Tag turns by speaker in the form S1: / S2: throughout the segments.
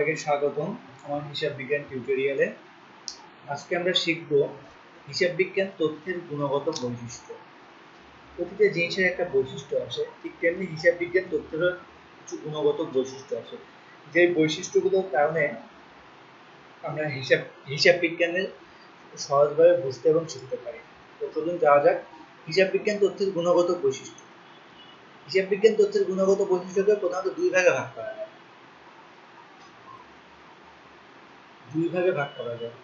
S1: সবাইকে স্বাগতম আমার হিসাব বিজ্ঞান টিউটোরিয়ালে আজকে আমরা শিখব হিসাব বিজ্ঞান তথ্যের গুণগত বৈশিষ্ট্য। প্রতিটা জিনিসের একটা বৈশিষ্ট্য আছে, ঠিক তেমনি হিসাব বিজ্ঞান তথ্যের কিছু গুণগত বৈশিষ্ট্য আছে। যে বৈশিষ্ট্যগুলোর কারণে আমরা হিসাব হিসাব বিজ্ঞানের সহজভাবে বুঝতে এবং শিখতে পারি। তো চলুন যাওয়া যাক। হিসাব বিজ্ঞান তথ্যের গুণগত বৈশিষ্ট্য। হিসাব বিজ্ঞান তথ্যের গুণগত বৈশিষ্ট্যকে প্রধানত দুই ভাগে ভাগ করা যায় দুই ভাগে ভাগ করা যায়।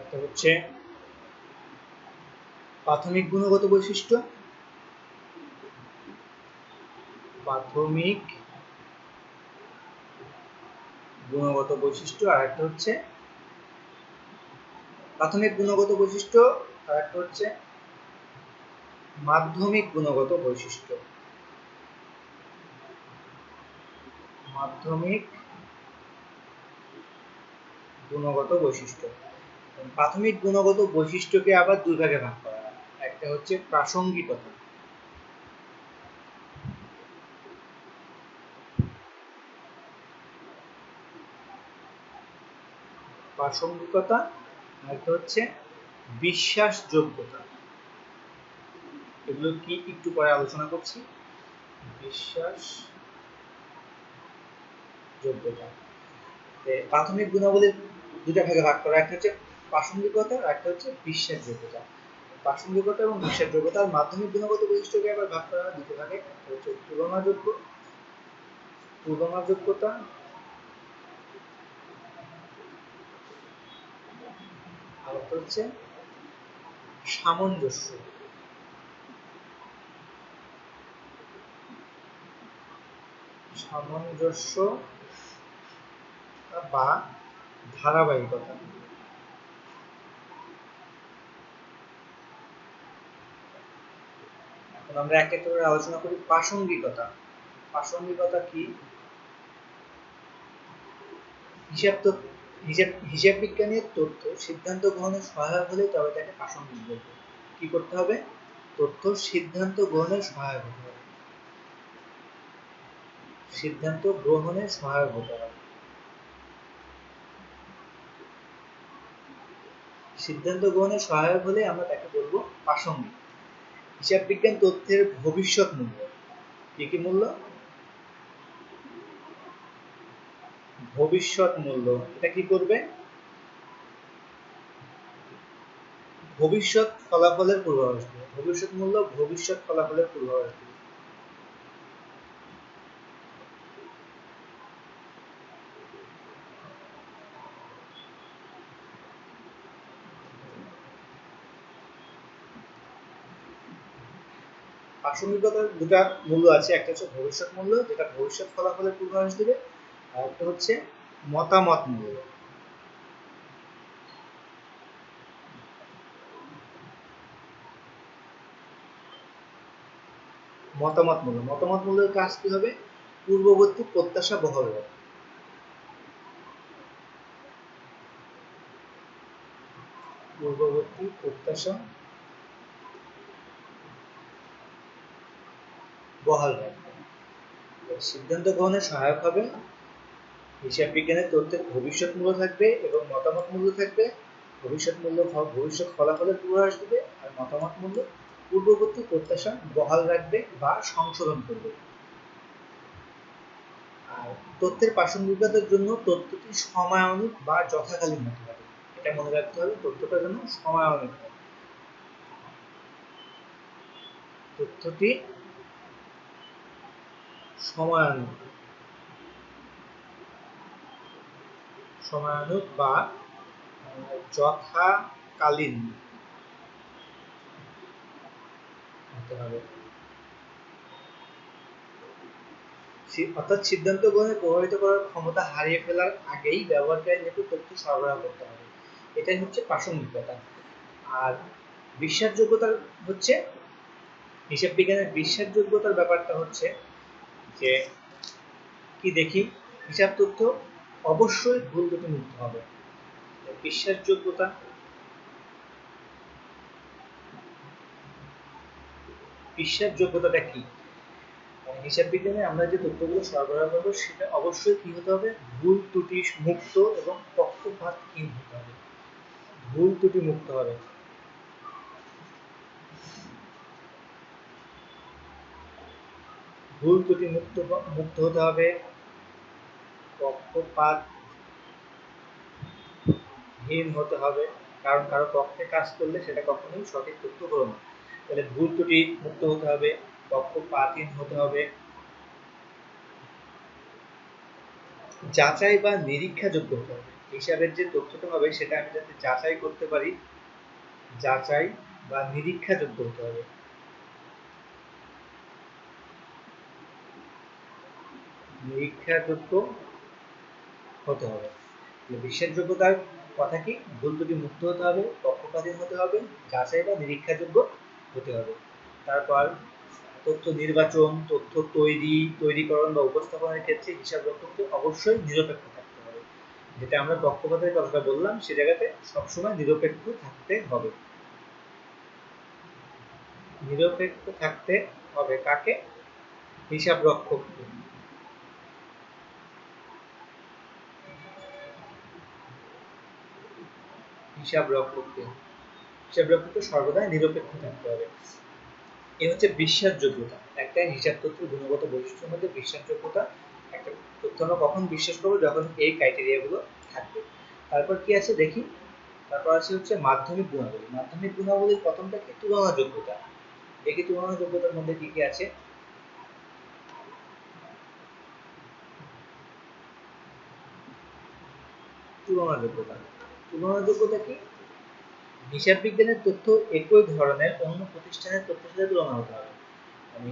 S1: একটা হচ্ছে প্রাথমিক গুণগত বৈশিষ্ট্য, প্রাথমিক গুণগত বৈশিষ্ট্য আর একটা হচ্ছে প্রাথমিক গুণগত বৈশিষ্ট্য আর একটা হচ্ছে মাধ্যমিক গুণগত বৈশিষ্ট্য। মাধ্যমিক গুণগত বৈশিষ্ট্য। প্রাথমিক গুণগত বৈশিষ্ট্যকে আবার দুই ভাগে ভাগ করা একটা হচ্ছে প্রাসঙ্গিকতা। প্রাসঙ্গিকতা আর একটা হচ্ছে বিশ্বাসযোগ্যতা। এগুলো কি একটু পরে আলোচনা করছি? বিশ্বাস যোগ্যতা প্রাথমিক গুণাবলীর দুটা ভাগে ভাগ করা, একটা হচ্ছে প্রাসঙ্গিকতা আর একটা হচ্ছে বিশ্বাসযোগ্যতা। প্রাসঙ্গিকতা এবং বিশ্বাসযোগ্যতার মাধ্যমিক গুণগত বৈশিষ্ট্যকে আবার ভাগ করা, দুটো ভাগে, একটা হচ্ছে তুলনাযোগ্য। তুলনাযোগ্যতা আর একটা হচ্ছে সামঞ্জস্য। সামঞ্জস্য বা ধারাবাহিকতা। এখন আমরা এক একটা করে আলোচনা করি প্রাসঙ্গিকতা। প্রাসঙ্গিকতা কি? হিসাব তো হিসাব হিসাব বিজ্ঞানের তথ্য সিদ্ধান্ত গ্রহণের সহায়ক হলে তবে তাকে প্রাসঙ্গিক বলব কি করতে হবে? তথ্য সিদ্ধান্ত গ্রহণের সহায়ক হতে হবে। সিদ্ধান্ত গ্রহণে সহায়ক হতে হবে। সিদ্ধান্ত গ্রহণে সহায়ক হলে আমরা তাকে বলব প্রাসঙ্গিক হিসাব বিজ্ঞান তথ্যের ভবিষ্যৎ মূল্য। কি কি মূল্য? ভবিষ্যৎ মূল্য, এটা কি করবে? ভবিষ্যৎ ফলাফলের পূর্বাভাস দেবে। ভবিষ্যৎ মূল্য, ভবিষ্যৎ ফলাফলের পূর্বাভাস দেবে। প্রাসঙ্গিকতার দুটা মূল্য আছে, একটা হচ্ছে ভবিষ্যৎ মূল্য, যেটা ভবিষ্যৎ ফলাফলের পূর্বাভাস দেবে। একটা হচ্ছে মতামত মূল্য মতামত মূল্য। মতামত মূল্যের কাজ কি হবে? পূর্ববর্তী প্রত্যাশা বহাল পূর্ববর্তী প্রত্যাশা বহাল রাখবে সিদ্ধান্ত গ্রহণে সহায়ক হবে হিসাব বিজ্ঞানের তথ্যের ভবিষ্যৎ মূল্য থাকবে এবং মতামত মূল্য থাকবে। ভবিষ্যৎ মূল্য ভবিষ্যৎ ফলাফলের পূর্বাভাস দিবে আর মতামত মূল্য পূর্ববর্তী প্রত্যাশা বহাল রাখবে বা সংশোধন করবে। আর তথ্যের প্রাসঙ্গিকতার জন্য তথ্যটি সময়ানুক বা যথাকালীন হতে হবে এটা মনে রাখতে হবে, তথ্যটা যেন সময়ানুক তথ্যটি সময়ানুক সময়ানুক বা যথাকালীন। অর্থাৎ সিদ্ধান্ত গ্রহণে প্রভাবিত করার ক্ষমতা হারিয়ে ফেলার আগেই ব্যবহারকারীর নিকট তথ্য সরবরাহ করতে হবে। এটাই হচ্ছে প্রাসঙ্গিকতা। আর বিশ্বাসযোগ্যতার হচ্ছে, হিসাব বিজ্ঞানের বিশ্বাসযোগ্যতার ব্যাপারটা হচ্ছে যে, কি দেখি? হিসাব তথ্য অবশ্যই ভুল ত্রুটি মুক্ত হবে। বিশ্বাসযোগ্যতা? বিশ্বাসযোগ্যতাটা কি? মানে হিসাব বিজ্ঞানে আমরা যে তথ্যগুলো সরবরাহ করব সেটা অবশ্যই কি হতে হবে? ভুল ত্রুটি মুক্ত এবং পক্ষপাতহীন হতে হবে। ভুল ত্রুটি মুক্ত হবে। ভুল ত্রুটি মুক্ত মুক্ত হতে হবে। পক্ষপাতহীন হতে হবে, কারণ কারও পক্ষে কাজ করলে সেটা কখনোই সঠিক তথ্য হলো না। তাহলে ভুল ত্রুটি মুক্ত হতে হবে পক্ষপাতহীন হতে হবে। যাচাই বা নিরীক্ষাযোগ্য হতে হবে। হিসাবের যে তথ্যটা হবে সেটা আমি যাতে যাচাই করতে পারি, যাচাই বা নিরীক্ষাযোগ্য হতে হবে। নিরীক্ষাযোগ্য হতে হবে। বিশ্বাসযোগ্যতার কথা কি? ভুল ত্রুটি মুক্ত হতে হবে পক্ষপাতহীন হতে হবে, যাচাই বা নিরীক্ষাযোগ্য হতে হবে। তারপর তথ্য নির্বাচন, তথ্য তৈরি, তৈরিকরণ বা উপস্থাপনের ক্ষেত্রে হিসাব রক্ষককে অবশ্যই নিরপেক্ষ থাকতে হবে। যেটা আমরা পক্ষপাতের কথাটা বললাম, সে জায়গাতে সবসময় নিরপেক্ষ থাকতে হবে। নিরপেক্ষ থাকতে হবে কাকে? হিসাব রক্ষককে। হিসাব রক্ষককে হিসাব রক্ষককে সর্বদা নিরপেক্ষ থাকতে হবে। এ হচ্ছে বিশ্বাসযোগ্যতা। একটা হিসাব তথ্যের গুণগত বৈশিষ্ট্যের মধ্যে বিশ্বাসযোগ্যতা। একটা তথ্য আমরা কখন বিশ্বাস করব? যখন এই ক্রাইটেরিয়াগুলো থাকবে। তারপর কি আছে? দেখি। তারপর আছে হচ্ছে মাধ্যমিক গুণাবলী। মাধ্যমিক গুণাবলীর প্রথমটা কি? তুলনা যোগ্যতা দেখি তুলনা যোগ্যতার মধ্যে কি কি আছে। তুলনা যোগ্যতা তুলনা যোগ্যতা কি? হিসাব বিজ্ঞানের তথ্য একই ধরনের অন্য প্রতিষ্ঠানের তথ্যের সাথে তুলনা হতে হবে। মানে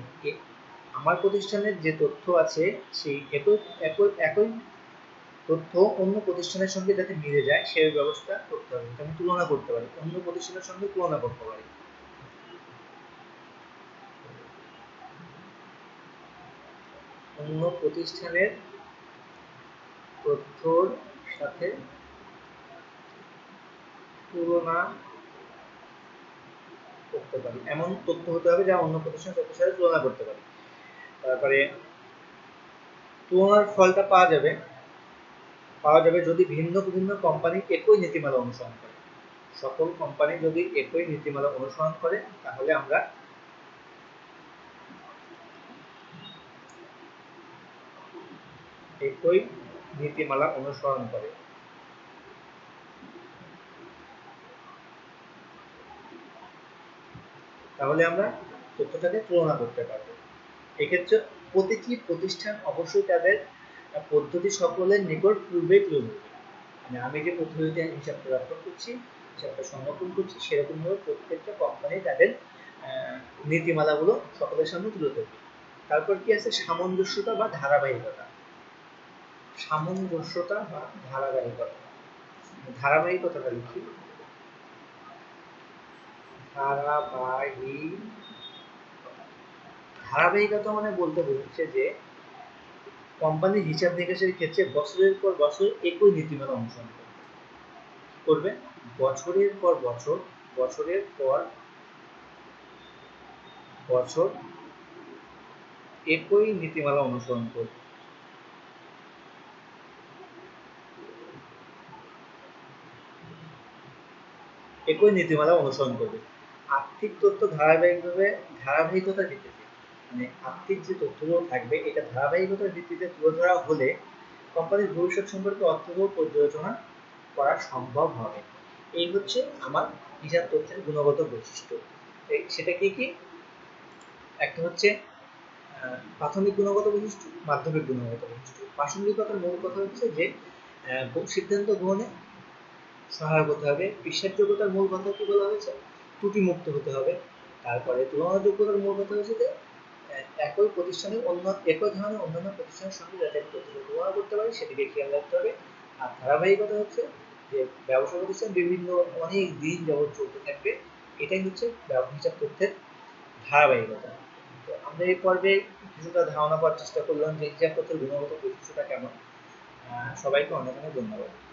S1: আমার প্রতিষ্ঠানের যে তথ্য আছে, সেই একই একই একই তথ্য অন্য প্রতিষ্ঠানের সঙ্গে যাতে মিলে যায়, সেই ব্যবস্থা করতে হবে। আমি তুলনা করতে পারি, অন্য প্রতিষ্ঠানের সঙ্গে তুলনা করতে পারি। অন্য প্রতিষ্ঠানের তথ্যর সাথে তুলনা করতে পারি। এমন তথ্য হতে হবে যা অন্য প্রতিষ্ঠানের তথ্যের সাথে তুলনা করতে পারি। তারপরে তুলনার ফলটা পাওয়া যাবে। পাওয়া যাবে যদি ভিন্ন ভিন্ন কোম্পানি একই নীতিমালা অনুসরণ করে। সকল কোম্পানি যদি একই নীতিমালা অনুসরণ করে, তাহলে আমরা একই নীতিমালা অনুসরণ করে। তাহলে আমরা তথ্যটাকে তুলনা করতে পারব। এক্ষেত্রে প্রতিটি প্রতিষ্ঠান অবশ্যই তাদের পদ্ধতি সকলের নিকট পূর্বে তুলে মানে আমি যে পদ্ধতিতে হিসাবটা রক্ষণ করছি, হিসাবটা সংরক্ষণ করছি, সেরকমভাবে প্রত্যেকটা কোম্পানি তাদের নীতিমালাগুলো সকলের সামনে তুলে ধরবে। তারপর কি আছে? সামঞ্জস্যতা বা ধারাবাহিকতা। সামঞ্জস্যতা বা ধারাবাহিকতা। ধারাবাহিকতাটা লিখি। ধারাবাহিক ধারাবাহিকতা মানে বলতে বোঝাচ্ছে যে কোম্পানির হিসাব নিকাশের ক্ষেত্রে বছরের পর বছর একই নীতিমালা অনুসরণ করবে। করবে? বছরের পর বছর, বছরের পর বছর একই নীতিমালা অনুসরণ করবে। একই নীতিমালা অনুসরণ করবে। আর্থিক তথ্য ধারাবাহিকভাবে, ধারাবাহিকতার ভিত্তিতে মানে আর্থিক যে তথ্যগুলো থাকবে, এটা ধারাবাহিকতার ভিত্তিতে তুলে ধরা হলে কোম্পানির ভবিষ্যৎ সম্পর্কে অর্থবহ পর্যালোচনা করা সম্ভব হবে। এই হচ্ছে আমার হিসাব তথ্যের গুণগত বৈশিষ্ট্য। সেটা কি কি? একটা হচ্ছে প্রাথমিক গুণগত বৈশিষ্ট্য, মাধ্যমিক গুণগত বৈশিষ্ট্য। প্রাসঙ্গিকতার মূল কথা হচ্ছে যে সিদ্ধান্ত গ্রহণে সহায়ক হতে হবে। বিশ্বাসযোগ্যতার মূল কথা কি বলা হয়েছে? ত্রুটি মুক্ত হতে হবে। তারপরে তুলনাযোগ্যতার মূল কথা হচ্ছে যে একই প্রতিষ্ঠানের অন্য, একই ধরনের অন্যান্য প্রতিষ্ঠানের সঙ্গে যাতে তুলনা করতে পারি সেদিকে খেয়াল রাখতে হবে। আর ধারাবাহিকতা হচ্ছে যে, ব্যবসা প্রতিষ্ঠান বিভিন্ন অনেক দিন যাবৎ চলতে থাকবে। এটাই হচ্ছে হিসাব তথ্যের ধারাবাহিকতা। তো আমরা এই পর্বে কিছুটা ধারণা পাওয়ার চেষ্টা করলাম যে হিসাব তথ্যের গুণগত বৈশিষ্ট্যটা কেমন। সবাইকে অনেক অনেক ধন্যবাদ।